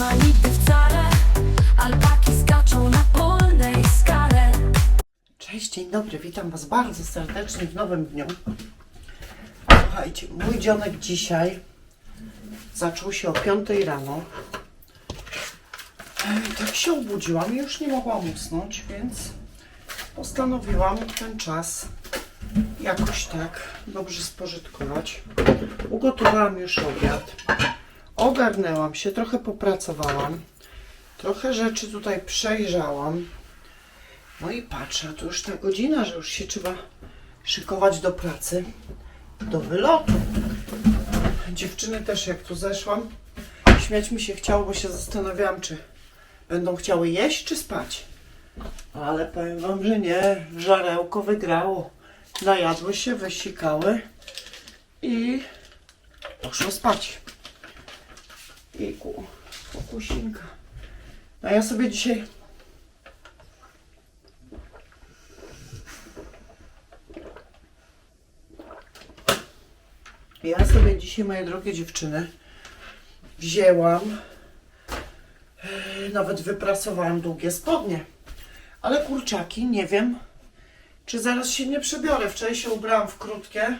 rozmaity wcale Alpaki skaczą na polnej skale Cześć, dzień dobry, witam Was bardzo serdecznie w nowym dniu. Słuchajcie, mój dzionek dzisiaj zaczął się o 5 rano. Ej, Tak się obudziłam i już nie mogłam usnąć, więc postanowiłam ten czas jakoś tak dobrze spożytkować. Ugotowałam już obiad, ogarnęłam się, trochę popracowałam, trochę rzeczy tutaj przejrzałam. No i patrzę, to już ta godzina, że już się trzeba szykować do pracy, do wylotu. Dziewczyny też jak tu zeszłam, śmiać mi się chciało, bo się zastanawiałam, czy będą chciały jeść, czy spać. Ale powiem wam, że nie, żarełko wygrało. Najadły się, wysikały i poszło spać. I ku, pokusinka. A ja sobie dzisiaj Ja sobie dzisiaj, moje drogie dziewczyny, wzięłam, yy, nawet wyprasowałam długie spodnie. Ale kurczaki, nie wiem, czy zaraz się nie przebiorę. Wczoraj się ubrałam w krótkie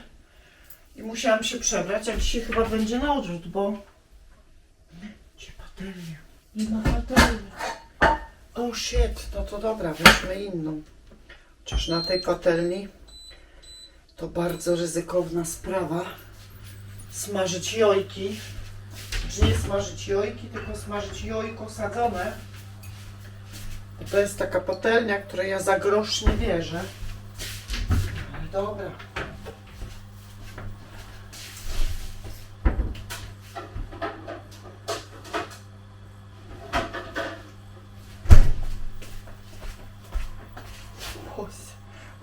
i musiałam się przebrać, a dzisiaj chyba będzie na odwrót, bo... Nie ma patelni. O shit, no to dobra, weźmy inną. Chociaż na tej patelni to bardzo ryzykowna sprawa smażyć jojki. Czy nie smażyć jojki, tylko smażyć jojko sadzone. Bo to jest taka patelnia, której ja za grosz nie wierzę. Ale dobra.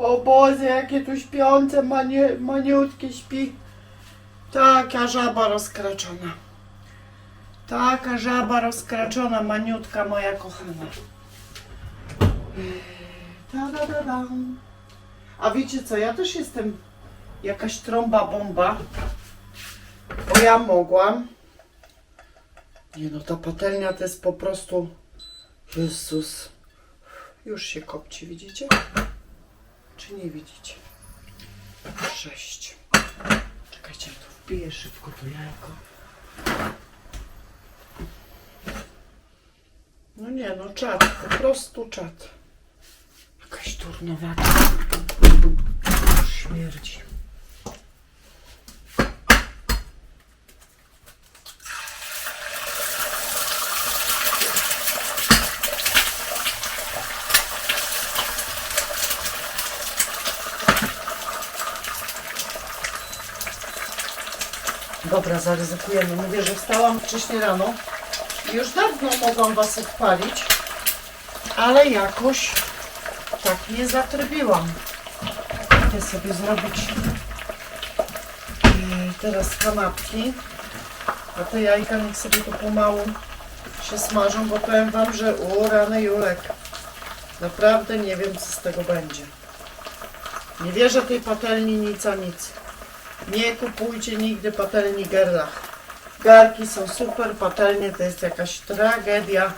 O Boże, jakie tu śpiące, manie, maniutkie śpi. Taka żaba rozkraczona. Taka żaba rozkraczona, maniutka moja kochana. Ta da da dam. A wiecie co, ja też jestem jakaś trąba bomba, bo ja mogłam. Nie no, ta patelnia to jest po prostu... Jezus. Już się kopci, widzicie? Czy nie widzicie? Sześć. Czekajcie, ja to wpiję szybko to jajko. No nie, no czad, po prostu czad. Jakaś turnowata. Śmierdzi. Dobra, zaryzykujemy. Mówię, że wstałam wcześniej rano i już dawno mogłam Was odpalić, ale jakoś tak nie zatrybiłam. Chcę sobie zrobić teraz kanapki, a te jajka niech sobie tu pomału się smażą, bo powiem Wam, że u rany Julek, naprawdę nie wiem, co z tego będzie. Nie wierzę tej patelni nic a nic. Nie kupujcie nigdy patelni Gerlach. Garki są super, patelnie to jest jakaś tragedia.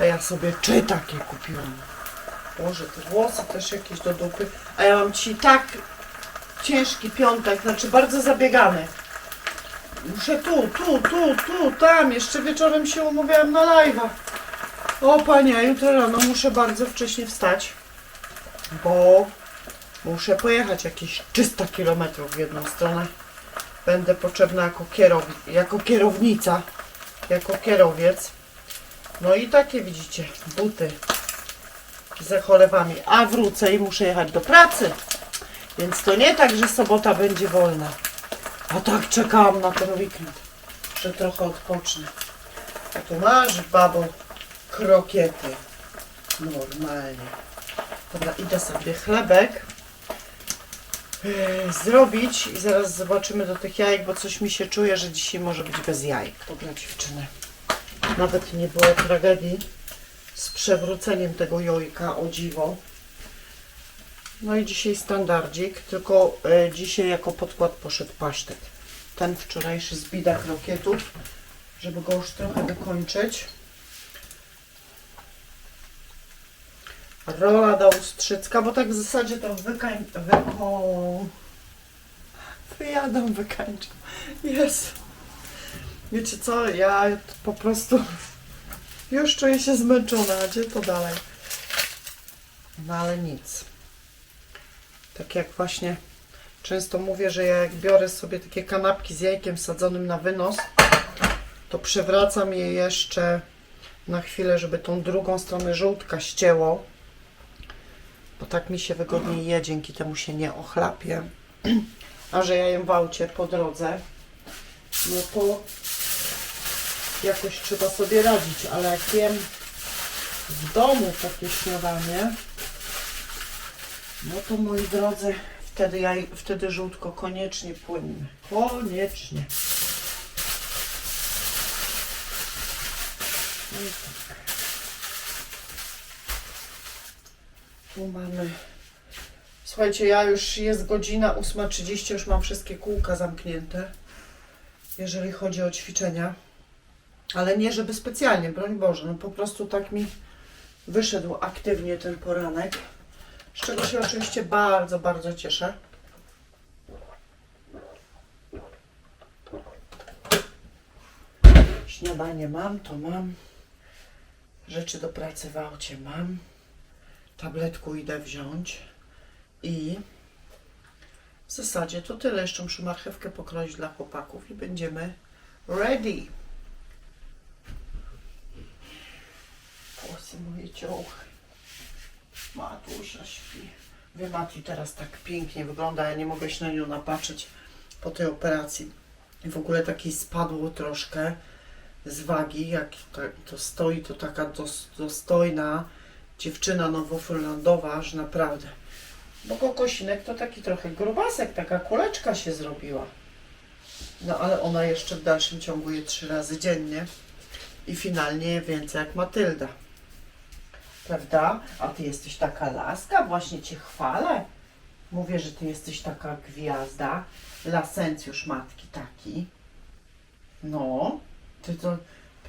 A ja sobie czy takie kupiłam. Boże, te włosy też jakieś do dupy. A ja mam ci tak ciężki piątek, znaczy bardzo zabiegany. Muszę tu, tu, tu, tu, tam. Jeszcze wieczorem się umówiłam na live'a. O panie, jutro rano muszę bardzo wcześnie wstać, bo Muszę pojechać jakieś 300 km w jedną stronę. Będę potrzebna jako, kierow, jako kierownica, jako kierowiec. No i takie widzicie, buty ze cholewami. A wrócę i muszę jechać do pracy. Więc to nie tak, że sobota będzie wolna. A tak czekałam na ten weekend, że trochę odpocznę. A tu masz, babo, krokiety. Normalnie. Dobra, idę sobie chlebek zrobić i zaraz zobaczymy do tych jajek, bo coś mi się czuje, że dzisiaj może być bez jajek. Dobra dziewczyny, nawet nie było tragedii z przewróceniem tego jojka, o dziwo. No i dzisiaj standardzik, tylko e, dzisiaj jako podkład poszedł pasztet. Ten wczorajszy z bidak rokietów żeby go już trochę dokończyć. Rola do ustrzycka, bo tak w zasadzie to wykań... wyko... Wyjadę, wykańczę. Jest. Wiecie co, ja po prostu już czuję się zmęczona, gdzie to dalej? No ale nic. Tak jak właśnie często mówię, że ja jak biorę sobie takie kanapki z jajkiem sadzonym na wynos, to przewracam je jeszcze na chwilę, żeby tą drugą stronę żółtka ścięło. Bo tak mi się wygodniej je, dzięki temu się nie ochlapie. A że ja jem w aucie po drodze, no to jakoś trzeba sobie radzić, ale jak jem w domu takie śniadanie, no to moi drodzy, wtedy, ja, wtedy żółtko koniecznie płynne. Koniecznie. No i tak. Tu mamy. Słuchajcie, ja już jest godzina 8.30, już mam wszystkie kółka zamknięte, jeżeli chodzi o ćwiczenia. Ale nie, żeby specjalnie, broń Boże, no po prostu tak mi wyszedł aktywnie ten poranek, z czego się oczywiście bardzo, bardzo cieszę. Śniadanie mam, to mam. Rzeczy do pracy w aucie mam. Tabletku idę wziąć. I w zasadzie to tyle. Jeszcze muszę marchewkę pokroić dla chłopaków i będziemy ready. Włosy moje ciąchy. Matusia śpi. Wie, Mati teraz tak pięknie wygląda. Ja nie mogę się na nią napatrzeć po tej operacji. W ogóle takiej spadło troszkę z wagi. Jak to, to stoi, to taka dos, dostojna dziewczyna nowofunlandowa, że naprawdę. Bo kokosinek to taki trochę grubasek, taka kuleczka się zrobiła. No ale ona jeszcze w dalszym ciągu je trzy razy dziennie i finalnie je więcej jak Matylda. Prawda? A ty jesteś taka laska, właśnie cię chwalę. Mówię, że ty jesteś taka gwiazda, lasencjusz matki taki. No, ty to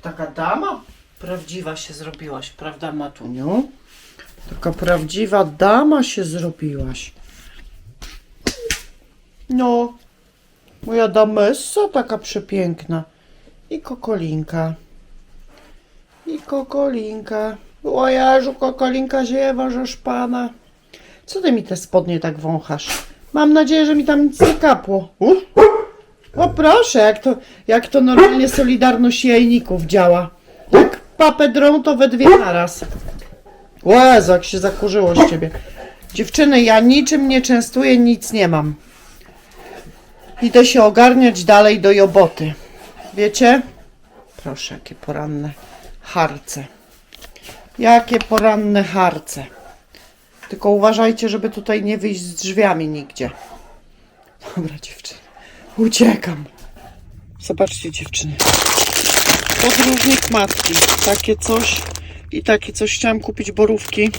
taka dama prawdziwa się zrobiłaś, prawda Matuniu? Taka prawdziwa dama się zrobiłaś. No, moja damessa taka przepiękna. I kokolinka. I kokolinka. O kokolinka ziewa, żeż pana. Co ty mi te spodnie tak wąchasz? Mam nadzieję, że mi tam nic nie kapło. O proszę, jak to, jak to normalnie Solidarność Jajników działa. Papę drą, to we dwie naraz. Jezu, jak się zakurzyło z ciebie. Dziewczyny, ja niczym nie częstuję, nic nie mam. Idę się ogarniać dalej do joboty. Wiecie? Proszę, jakie poranne harce. Jakie poranne harce. Tylko uważajcie, żeby tutaj nie wyjść z drzwiami nigdzie. Dobra, dziewczyny. Uciekam. Zobaczcie, dziewczyny. Podróżnik matki. Takie coś i takie coś. Chciałam kupić borówki.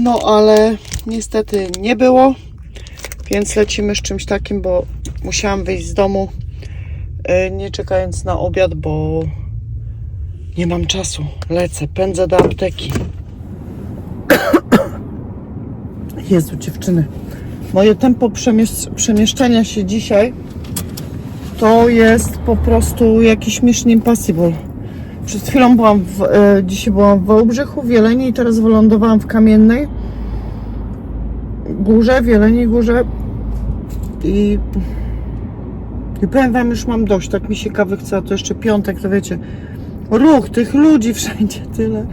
No, ale niestety nie było. Więc lecimy z czymś takim, bo musiałam wyjść z domu e, nie czekając na obiad, bo nie mam czasu. Lecę, pędzę do apteki. Jezu, dziewczyny. Moje tempo przemiesz- przemieszczania się dzisiaj to jest po prostu jakiś Mission Impossible. Przed chwilą byłam w, e, dzisiaj byłam w Wałbrzychu, w Jeleni i teraz wylądowałam w Kamiennej Górze, w Jeleniej Górze i, i powiem Wam, już mam dość, tak mi się kawy chce, a to jeszcze piątek, to wiecie, ruch tych ludzi wszędzie tyle.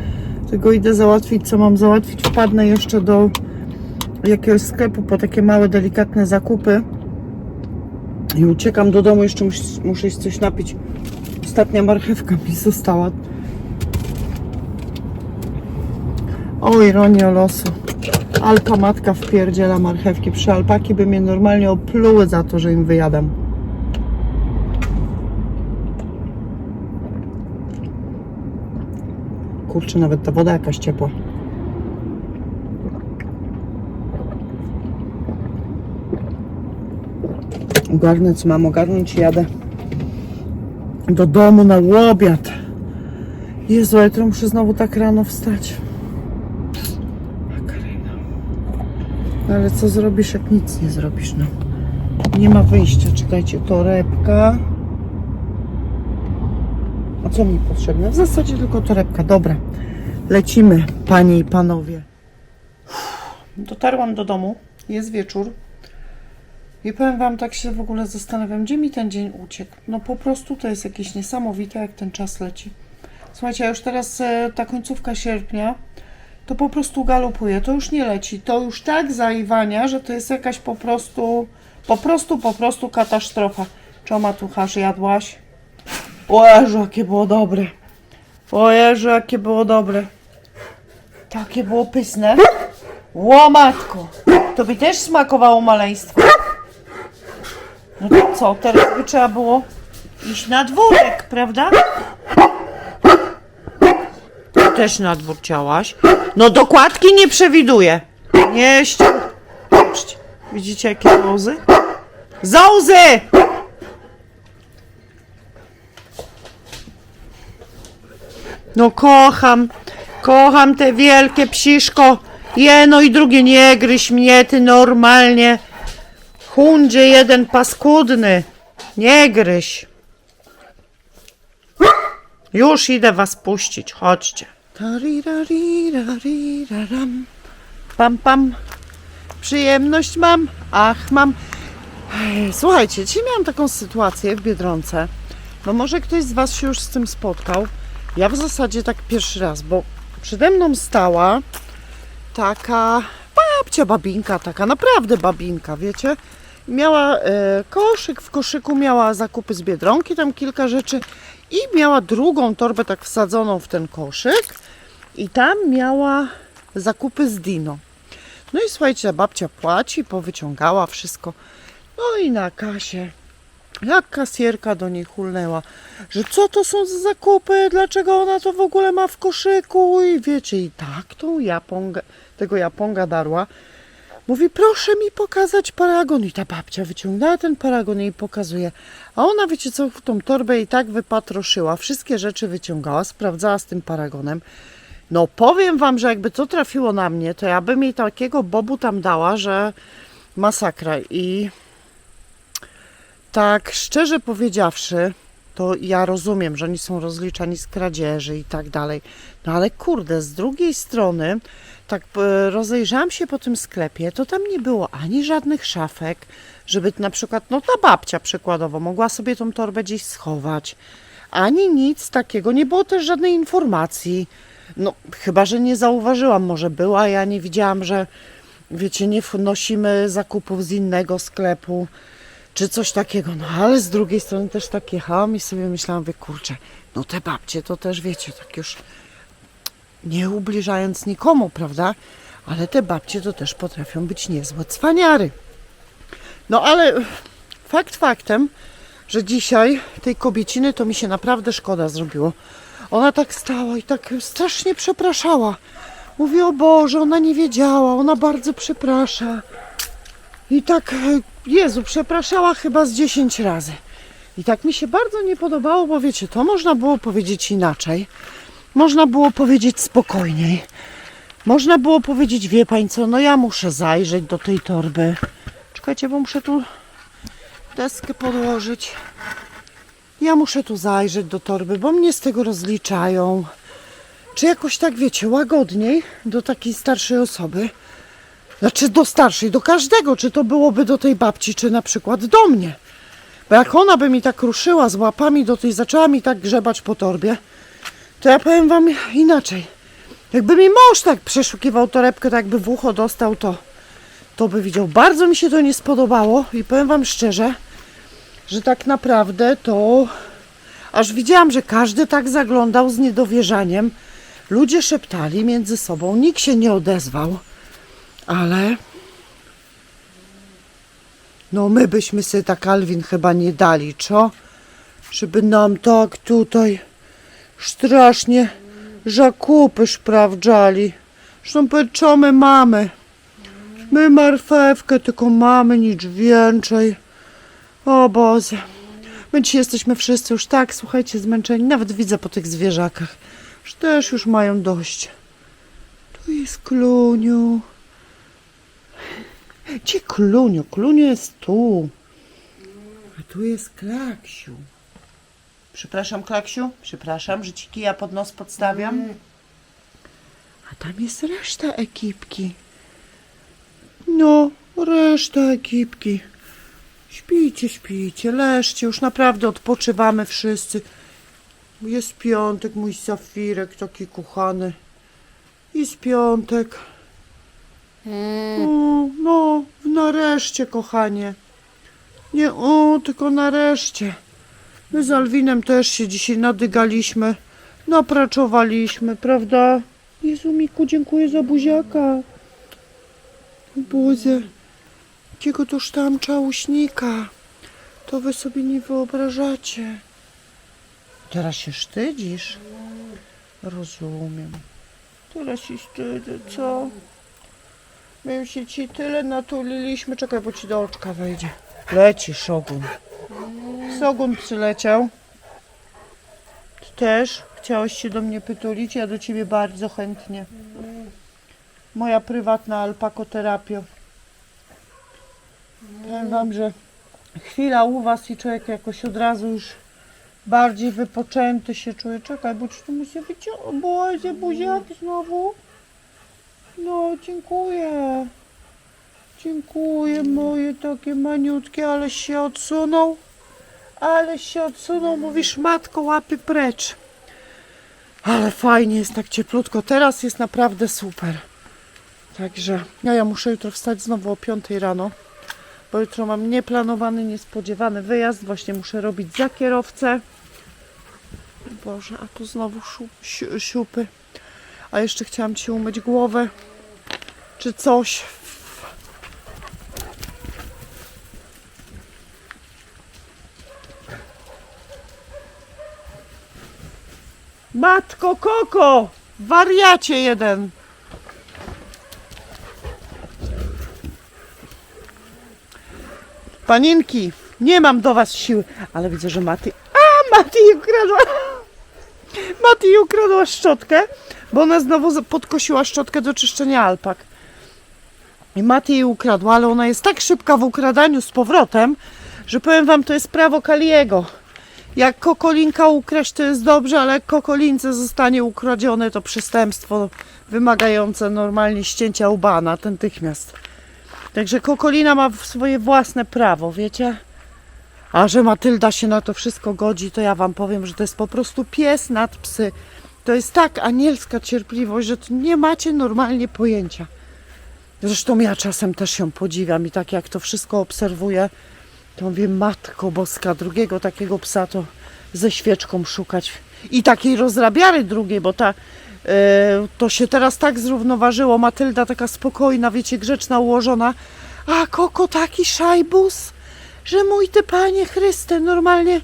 Tego idę załatwić, co mam załatwić. Wpadnę jeszcze do jakiegoś sklepu po takie małe, delikatne zakupy. I uciekam do domu, jeszcze muszę, muszę iść coś napić. Ostatnia marchewka mi została. O ironio losu. Alpa matka wpierdziela marchewki. Przy alpaki by mnie normalnie opluły za to, że im wyjadam. Kurczę, nawet ta woda jakaś ciepła. Ogarnę, co mam ogarnąć i jadę. do domu na obiad. Jezu, ale to muszę znowu tak rano wstać. Makarena. No Ale co zrobisz, jak nic nie zrobisz, no. Nie ma wyjścia, czekajcie, torebka. A co mi potrzebne? W zasadzie tylko torebka, dobra. Lecimy, panie i panowie. Dotarłam do domu, jest wieczór. I powiem wam, tak się w ogóle zastanawiam, gdzie mi ten dzień uciekł. No po prostu to jest jakieś niesamowite, jak ten czas leci. Słuchajcie, już teraz e, ta końcówka sierpnia, to po prostu galopuje, to już nie leci. To już tak zaiwania, że to jest jakaś po prostu, po prostu, po prostu katastrofa. Czoma tu hasz jadłaś? O Jezu, jakie było dobre. O Jezu, jakie było dobre. Takie było pyszne. Ło matko, to by też smakowało maleństwo. No to co, teraz by trzeba było iść na dworek, prawda? Ty też na dwór chciałaś. No dokładki nie przewiduję. Nie ści... Patrzcie, widzicie jakie zołzy? Zołzy! No kocham, kocham te wielkie psiszko. Jedno i drugie nie gryź mnie, ty normalnie. Hundzie jeden paskudny. Nie gryź. Już idę was puścić, chodźcie. Pam, pam. Przyjemność mam. Ach, mam. Ej, Słuchajcie, dzisiaj miałam taką sytuację w Biedronce. No może ktoś z Was się już z tym spotkał. Ja w zasadzie tak pierwszy raz, bo przede mną stała taka babcia babinka, taka naprawdę babinka, wiecie? Miała e, koszyk, w koszyku miała zakupy z Biedronki, tam kilka rzeczy i miała drugą torbę tak wsadzoną w ten koszyk i tam miała zakupy z Dino. No i słuchajcie, babcia płaci, powyciągała wszystko. No i na kasie jak kasjerka do niej hulnęła, że co to są za zakupy, dlaczego ona to w ogóle ma w koszyku i wiecie, i tak tą Japonga, tego Japonga darła. Mówi, proszę mi pokazać paragon. I ta babcia wyciągnęła ten paragon i pokazuje. A ona, wiecie co, w tą torbę i tak wypatroszyła. Wszystkie rzeczy wyciągała, sprawdzała z tym paragonem. No powiem wam, że jakby to trafiło na mnie, to ja bym jej takiego bobu tam dała, że masakra. I tak szczerze powiedziawszy, to ja rozumiem, że oni są rozliczani z kradzieży i tak dalej. No ale kurde, z drugiej strony, tak e, rozejrzałam się po tym sklepie, to tam nie było ani żadnych szafek, żeby na przykład, no ta babcia przykładowo mogła sobie tą torbę gdzieś schować, ani nic takiego, nie było też żadnej informacji. No, chyba, że nie zauważyłam, może była, ja nie widziałam, że wiecie, nie wnosimy zakupów z innego sklepu czy coś takiego. No ale z drugiej strony też tak jechałam i sobie myślałam, wie kurczę, no te babcie to też wiecie, tak już nie ubliżając nikomu, prawda? Ale te babcie to też potrafią być niezłe cwaniary. No ale fakt faktem, że dzisiaj tej kobieciny to mi się naprawdę szkoda zrobiło. Ona tak stała i tak strasznie przepraszała. Mówi, o Boże, ona nie wiedziała, ona bardzo przeprasza. I tak, Jezu, przepraszała chyba z 10 razy. I tak mi się bardzo nie podobało, bo wiecie, to można było powiedzieć inaczej. Można było powiedzieć spokojniej. Można było powiedzieć, wie pani co, no ja muszę zajrzeć do tej torby. Czekajcie, bo muszę tu deskę podłożyć. Ja muszę tu zajrzeć do torby, bo mnie z tego rozliczają. Czy jakoś tak, wiecie, łagodniej do takiej starszej osoby. Znaczy do starszej, do każdego, czy to byłoby do tej babci, czy na przykład do mnie. Bo jak ona by mi tak ruszyła z łapami do tej, zaczęła mi tak grzebać po torbie, to ja powiem wam inaczej. Jakby mi mąż tak przeszukiwał torebkę, tak by w ucho dostał, to, to by widział. Bardzo mi się to nie spodobało i powiem wam szczerze, że tak naprawdę to aż widziałam, że każdy tak zaglądał z niedowierzaniem. Ludzie szeptali między sobą, nikt się nie odezwał. Ale. No, my byśmy sobie tak Alwin chyba nie dali, co? Żeby nam tak tutaj strasznie zakupy sprawdzali. Zresztą co my mamy? My marchewkę tylko mamy, nic więcej. O Boże. My dzisiaj jesteśmy wszyscy już tak, słuchajcie, zmęczeni. Nawet widzę po tych zwierzakach, że też już mają dość. Tu jest Kluniu. Gdzie Kluniu? Kluniu jest tu. A tu jest Klaksiu. Przepraszam, Klaksiu. Przepraszam, że ci kija pod nos podstawiam. A tam jest reszta ekipki. No, reszta ekipki. Śpijcie, śpijcie, leżcie, już naprawdę odpoczywamy wszyscy. Jest piątek, mój safirek taki kochany. Jest piątek. O, no, nareszcie, kochanie. Nie o, tylko nareszcie. My z Alwinem też się dzisiaj nadygaliśmy, napraczowaliśmy, prawda? Jezu, Miku, dziękuję za buziaka. Boże, jakiego toż tam czałuśnika. To wy sobie nie wyobrażacie. Teraz się wstydzisz? Rozumiem. Teraz się wstydzę, co? My już się ci tyle natuliliśmy. Czekaj, bo ci do oczka wejdzie. Leci Szogun. Sogun przyleciał. Ty też chciałeś się do mnie pytulić? Ja do ciebie bardzo chętnie. Moja prywatna alpakoterapia. Powiem wam, że chwila u was i człowiek jakoś od razu już bardziej wypoczęty się czuje. Czekaj, bo ci tu muszę wyciągnąć. Boże, buziak znowu. No, dziękuję. Dziękuję, moje takie maniutkie, ale się odsunął. Ale się odsunął, mówisz, matko, łapy precz. Ale fajnie jest tak cieplutko. Teraz jest naprawdę super. Także ja, ja muszę jutro wstać znowu o 5 rano, bo jutro mam nieplanowany, niespodziewany wyjazd. Właśnie muszę robić za kierowcę. Boże, a tu znowu szup, si- siupy. A jeszcze chciałam Ci umyć głowę, czy coś. Matko Koko! Wariacie jeden! Paninki, nie mam do was siły, ale widzę, że Mati... A, Mati ukradła... Mati ukradła szczotkę, bo ona znowu podkosiła szczotkę do czyszczenia alpak. I Mati jej ukradła, ale ona jest tak szybka w ukradaniu z powrotem, że powiem wam, to jest prawo Kaliego. Jak kokolinka ukraść, to jest dobrze, ale jak kokolince zostanie ukradzione, to przestępstwo wymagające normalnie ścięcia łba natychmiast. Także kokolina ma swoje własne prawo, wiecie? A że Matylda się na to wszystko godzi, to ja wam powiem, że to jest po prostu pies nad psy. To jest tak anielska cierpliwość, że nie macie normalnie pojęcia. Zresztą ja czasem też ją podziwiam i tak jak to wszystko obserwuję, to mówię, matko boska, drugiego takiego psa to ze świeczką szukać. I takiej rozrabiary drugiej, bo ta, e, to się teraz tak zrównoważyło. Matylda taka spokojna, wiecie, grzeczna, ułożona. A Koko taki szajbus, że mój ty panie Chryste, normalnie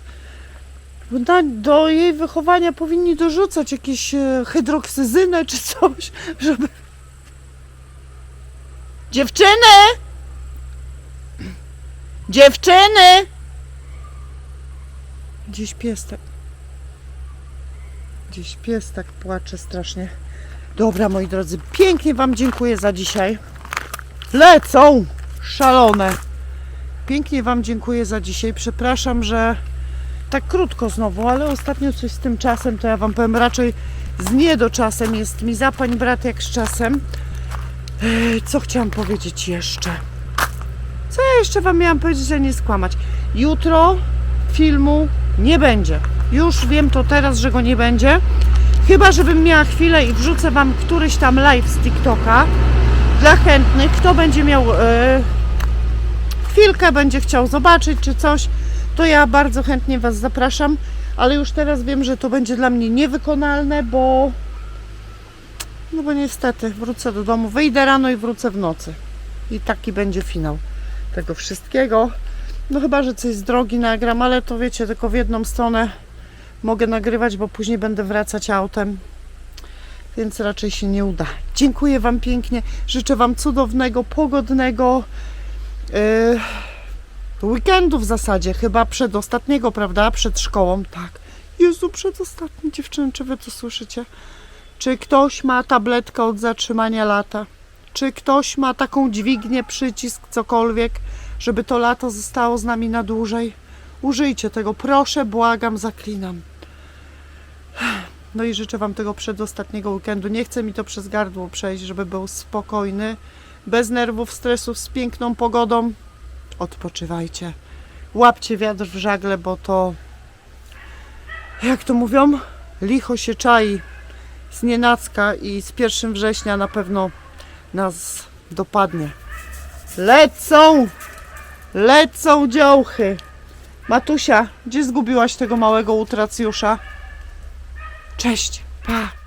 do jej wychowania powinni dorzucać jakieś e, hydroksyzynę czy coś, żeby... Dziewczyny! Dziewczyny! Gdzieś pies tak. Gdzieś pies tak płacze strasznie. Dobra, moi drodzy, pięknie Wam dziękuję za dzisiaj. Lecą! Szalone. Pięknie Wam dziękuję za dzisiaj. Przepraszam, że tak krótko znowu, ale ostatnio coś z tym czasem, to ja Wam powiem raczej z niedoczasem. Jest mi za pani brat jak z czasem. Ej, Co chciałam powiedzieć jeszcze? Co ja jeszcze Wam miałam powiedzieć, że nie skłamać? Jutro filmu nie będzie. Już wiem to teraz, że go nie będzie. Chyba, żebym miała chwilę i wrzucę Wam któryś tam live z TikToka dla chętnych. Kto będzie miał e, chwilkę, będzie chciał zobaczyć czy coś, to ja bardzo chętnie Was zapraszam. Ale już teraz wiem, że to będzie dla mnie niewykonalne, bo no bo niestety wrócę do domu, wyjdę rano i wrócę w nocy. I taki będzie finał tego wszystkiego. No chyba, że coś z drogi nagram, ale to wiecie, tylko w jedną stronę mogę nagrywać, bo później będę wracać autem. Więc raczej się nie uda. Dziękuję Wam pięknie. Życzę Wam cudownego, pogodnego, yy, weekendu w zasadzie, chyba przedostatniego, prawda? Przed szkołą, tak. Jezu, przedostatni dziewczyny, czy wy to słyszycie? Czy ktoś ma tabletkę od zatrzymania lata? Czy ktoś ma taką dźwignię, przycisk, cokolwiek, żeby to lato zostało z nami na dłużej? Użyjcie tego, proszę, błagam, zaklinam. No i życzę Wam tego przedostatniego weekendu. Nie chcę mi to przez gardło przejść, żeby był spokojny, bez nerwów, stresów, z piękną pogodą. Odpoczywajcie. Łapcie wiatr w żagle, bo to, jak to mówią, licho się czai z nienacka i z 1 września na pewno nas dopadnie. Lecą! Lecą działchy! Matusia, gdzie zgubiłaś tego małego utracjusza? Cześć, pa!